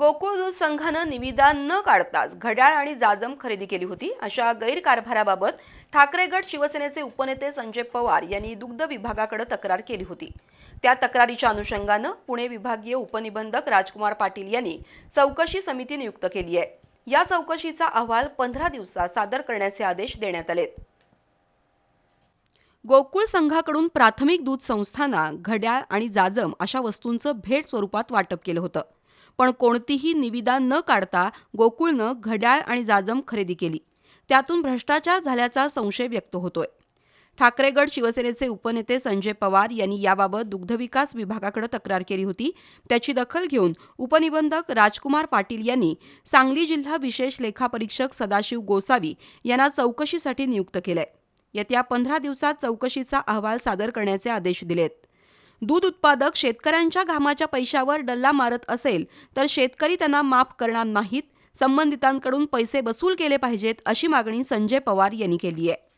गोकुळ दूध संघानं निविदा न काढताच घड्याळ आणि जाजम खरेदी केली होती. अशा गैरकारभाराबाबत ठाकरे गट शिवसेनेचे उपनेते संजय पवार यांनी दुग्ध विभागाकडे तक्रार केली होती. त्या तक्रारीच्या अनुषंगानं पुणे विभागीय उपनिबंधक राजकुमार पाटील यांनी चौकशी समिती नियुक्त केली आहे. या चौकशीचा अहवाल पंधरा दिवसात सादर करण्याचे आदेश देण्यात आलेत गोकुळ संघाकडून प्राथमिक दूध संस्थांना घड्याळ आणि जाजम अशा वस्तूंचं भेट स्वरूपात वाटप केलं होतं. पण कोणतीही निविदा न काढता गोकुळनं घड्याळ आणि जाजम खरेदी केली. त्यातून भ्रष्टाचार झाल्याचा संशय व्यक्त होतोय. ठाकरेगड शिवसेनेचे उपनेते संजय पवार यांनी याबाबत दुग्धविकास विभागाकडे तक्रार केली होती. त्याची दखल घेऊन उपनिबंधक राजकुमार पाटील यांनी सांगली जिल्हा विशेष लेखापरीक्षक सदाशिव गोसावी यांना चौकशीसाठी नियुक्त केलंय. येत्या पंधरा दिवसात चौकशीचा अहवाल सादर करण्याचे आदेश दिलेत. दूध उत्पादक शेतकऱ्यांच्या घामाच्या पैशावर डल्ला मारत असेल तर शेतकरी त्यांना माफ करणार नाहीत. संबंधितांकडून पैसे वसूल केले पाहिजेत अशी मागणी संजय पवार यांनी केली आहे.